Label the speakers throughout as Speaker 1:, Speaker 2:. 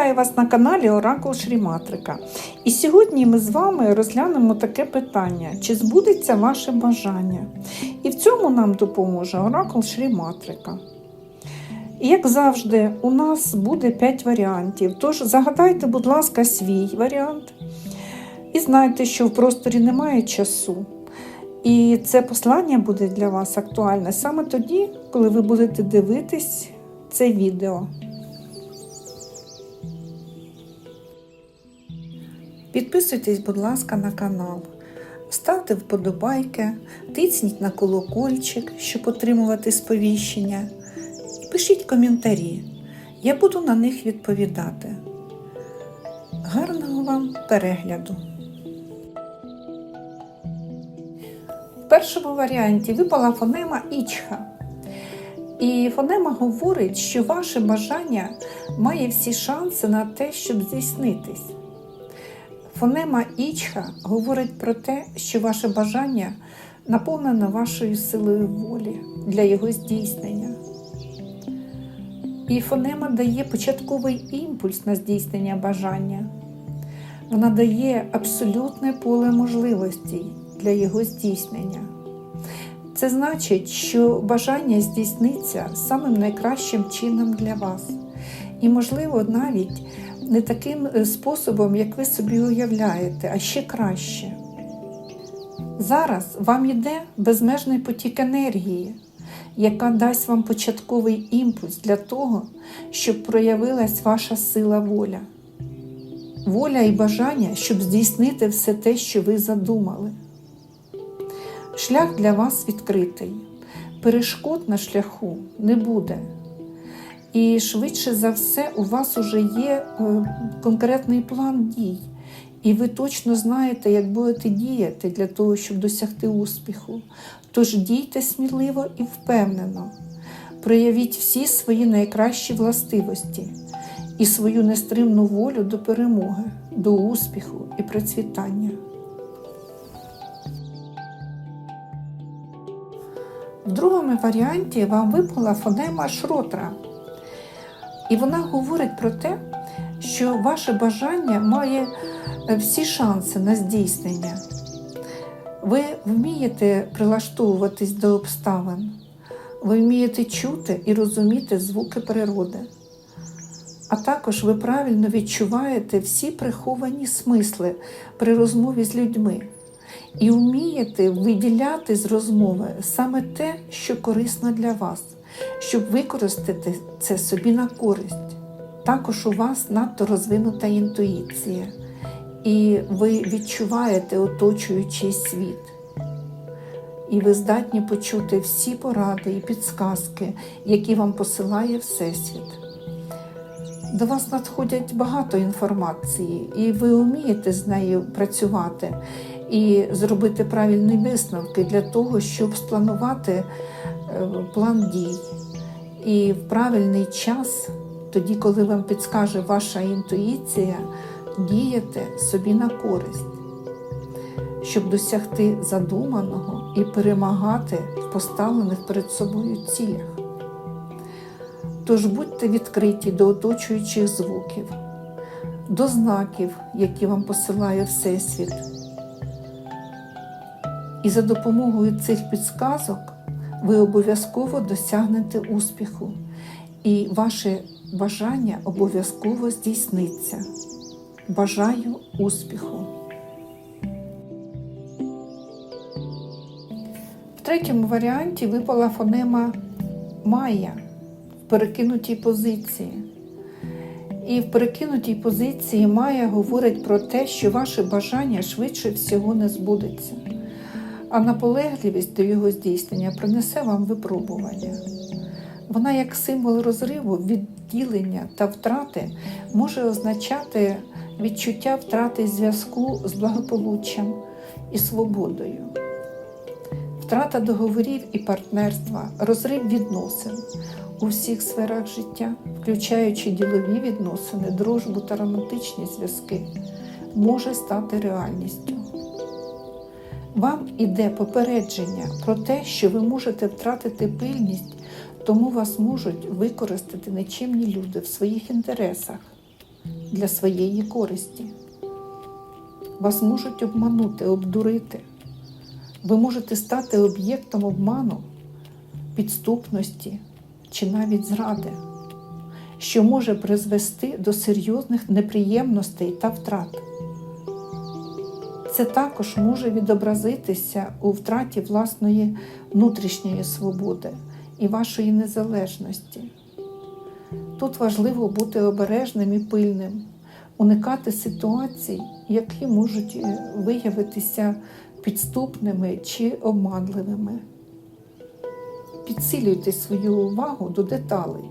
Speaker 1: Вітаю вас на каналі Оракул Шріматрика. І сьогодні ми з вами розглянемо таке питання: чи збудеться ваше бажання? І в цьому нам допоможе Оракул Шріматрика. Як завжди, у нас буде 5 варіантів. Тож загадайте, будь ласка, свій варіант. І знайте, що в просторі немає часу. І це послання буде для вас актуальне саме тоді, коли ви будете дивитись це відео. Підписуйтесь, будь ласка, на канал, ставте вподобайки, тисніть на колокольчик, щоб отримувати сповіщення, і пишіть коментарі. Я буду на них відповідати. Гарного вам перегляду! В першому варіанті випала фонема Ічха. І фонема говорить, що ваше бажання має всі шанси на те, щоб здійснитись. Фонема Ічха говорить про те, що ваше бажання наповнено вашою силою волі для його здійснення. І фонема дає початковий імпульс на здійснення бажання. Вона дає абсолютне поле можливостей для його здійснення. Це значить, що бажання здійсниться самим найкращим чином для вас. І, можливо, навіть не таким е, способом, як ви собі уявляєте, а ще краще. Зараз вам йде безмежний потік енергії, яка дасть вам початковий імпульс для того, щоб проявилась ваша сила воля. Воля і бажання, щоб здійснити все те, що ви задумали. Шлях для вас відкритий. Перешкод на шляху не буде. І швидше за все, у вас вже є е, конкретний план дій, і ви точно знаєте, як будете діяти для того, щоб досягти успіху. Тож дійте сміливо і впевнено, проявіть всі свої найкращі властивості і свою нестримну волю до перемоги, до успіху і процвітання. В другому варіанті вам випала фонема шротра. І вона говорить про те, що ваше бажання має всі шанси на здійснення. Ви вмієте прилаштовуватись до обставин, ви вмієте чути і розуміти звуки природи. А також ви правильно відчуваєте всі приховані смисли при розмові з людьми і вмієте виділяти з розмови саме те, що корисно для вас, щоб використати це собі на користь. Також у вас надто розвинута інтуїція, і ви відчуваєте оточуючий світ. І ви здатні почути всі поради і підсказки, які вам посилає Всесвіт. До вас надходять багато інформації, і ви вмієте з нею працювати і зробити правильні висновки для того, щоб спланувати план дій. І в правильний час, тоді, коли вам підскаже ваша інтуїція, діяти собі на користь, щоб досягти задуманого і перемагати в поставлених перед собою цілях. Тож будьте відкриті до оточуючих звуків, до знаків, які вам посилає Всесвіт. І за допомогою цих підсказок ви обов'язково досягнете успіху, і ваше бажання обов'язково здійсниться. Бажаю успіху! В третьому варіанті випала фонема Майя в перекинутій позиції. І в перекинутій позиції Майя говорить про те, що ваше бажання швидше всього не збудеться а наполегливість до його здійснення принесе вам випробування. Вона, як символ розриву, відділення та втрати, може означати відчуття втрати зв'язку з благополуччям і свободою, втрата договорів і партнерства, розрив відносин у всіх сферах життя, включаючи ділові відносини, дружбу та романтичні зв'язки, може стати реальністю. Вам іде попередження про те, що ви можете втратити пильність, тому вас можуть використати нечимні люди в своїх інтересах. для своєї користі. Вас можуть обманути, обдурити. Ви можете стати об'єктом обману, підступності чи навіть зради, що може призвести до серйозних неприємностей та втрат. Це також може відобразитися у втраті власної внутрішньої свободи і вашої незалежності. Тут важливо бути обережним і пильним, уникати ситуацій, які можуть е, виявитися підступними чи обманливими. Підсилюйте свою увагу до деталей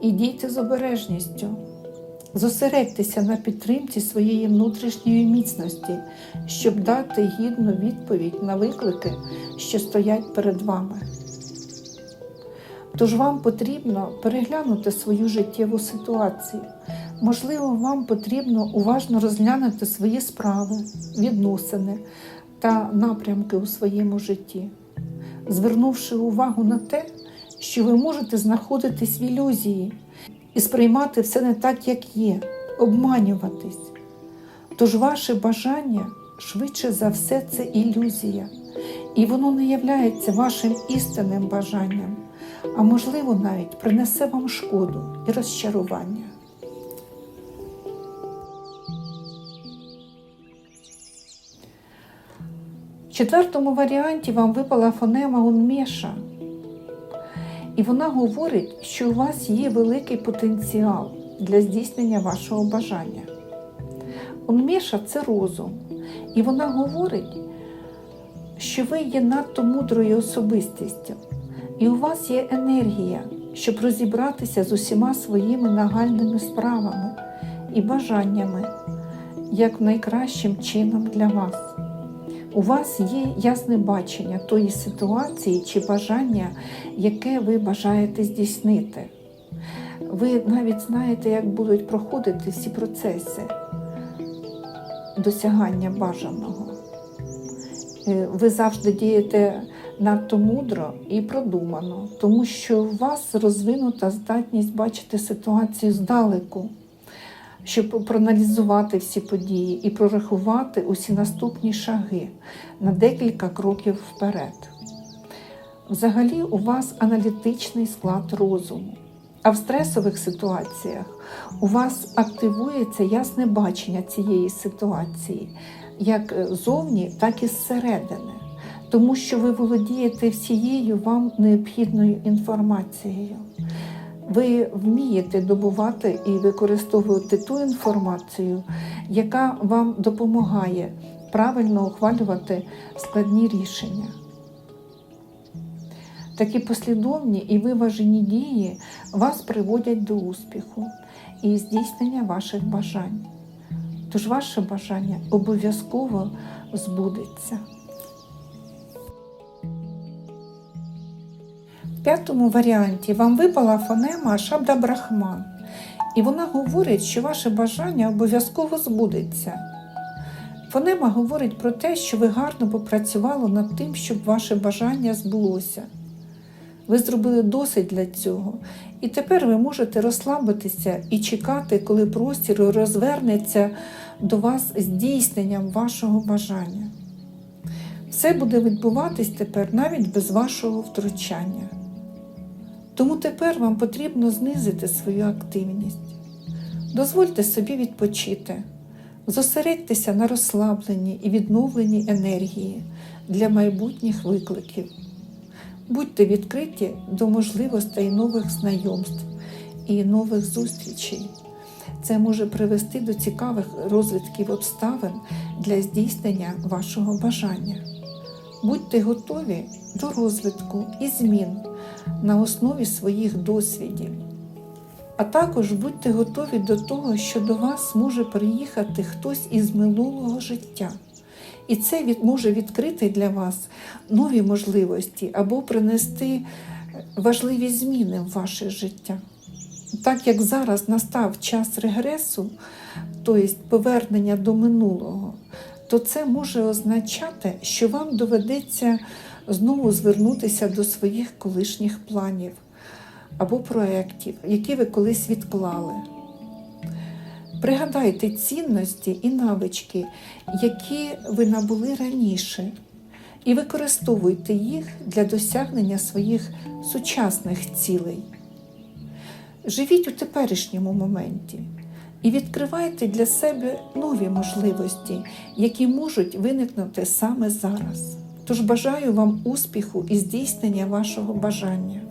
Speaker 1: і дійте з обережністю. Зосередьтеся на підтримці своєї внутрішньої міцності, щоб дати гідну відповідь на виклики, що стоять перед вами. Тож вам потрібно переглянути свою життєву ситуацію. Можливо, вам потрібно уважно розглянути свої справи, відносини та напрямки у своєму житті, звернувши увагу на те, що ви можете знаходитись в ілюзії і сприймати все не так, як є, обманюватись. Тож ваше бажання швидше за все це ілюзія, і воно не являється вашим істинним бажанням, а можливо навіть принесе вам шкоду і розчарування. В четвертому варіанті вам випала фонема унмеша. І вона говорить, що у вас є великий потенціал для здійснення вашого бажання. Унмеша це розум. І вона говорить, що ви є надто мудрою особистістю, і у вас є енергія, щоб розібратися з усіма своїми нагальними справами і бажаннями, як найкращим чином для вас. У вас є ясне бачення тої ситуації чи бажання, яке ви бажаєте здійснити. Ви навіть знаєте, як будуть проходити всі процеси досягання бажаного. Е, Ви завжди дієте надто мудро і продумано, тому що у вас розвинута здатність бачити ситуацію здалеку щоб проаналізувати всі події і прорахувати усі наступні шаги на декілька кроків вперед. Взагалі, у вас аналітичний склад розуму, а в стресових ситуаціях у вас активується ясне бачення цієї ситуації, як зовні, так і зсередини, тому що ви володієте всією вам необхідною інформацією ви вмієте добувати і використовувати ту інформацію, яка вам допомагає правильно ухвалювати складні рішення. Такі послідовні і виважені дії вас приводять до успіху і здійснення ваших бажань. Тож ваше бажання обов'язково збудеться. П'ятому варіанті вам випала фонема Шабда Брахман, і вона говорить, що ваше бажання обов'язково збудеться. Фонема говорить про те, що ви гарно попрацювали над тим, щоб ваше бажання збулося. Ви зробили досить для цього, і тепер ви можете розслабитися і чекати, коли простір розвернеться до вас здійсненням вашого бажання. Все буде відбуватись тепер навіть без вашого втручання. Тому тепер вам потрібно знизити свою активність. Дозвольте собі відпочити, зосередьтеся на розслабленні і відновленні енергії для майбутніх викликів. Будьте відкриті до можливостей нових знайомств і нових зустрічей. Це може привести до цікавих розвитків обставин для здійснення вашого бажання. Будьте готові до розвитку і змін на основі своїх досвідів. А також будьте готові до того, що до вас може приїхати хтось із минулого життя. І це від, може відкрити для вас нові можливості або принести важливі зміни в ваше життя. Так як зараз настав час регресу, тобто повернення до минулого, то це може означати, що вам доведеться знову звернутися до своїх колишніх планів або проєктів, які ви колись відклали. Пригадайте цінності і навички, які ви набули раніше, і використовуйте їх для досягнення своїх сучасних цілей. Живіть у теперішньому моменті і відкривайте для себе нові можливості, які можуть виникнути саме зараз. Тож бажаю вам успіху і здійснення вашого бажання.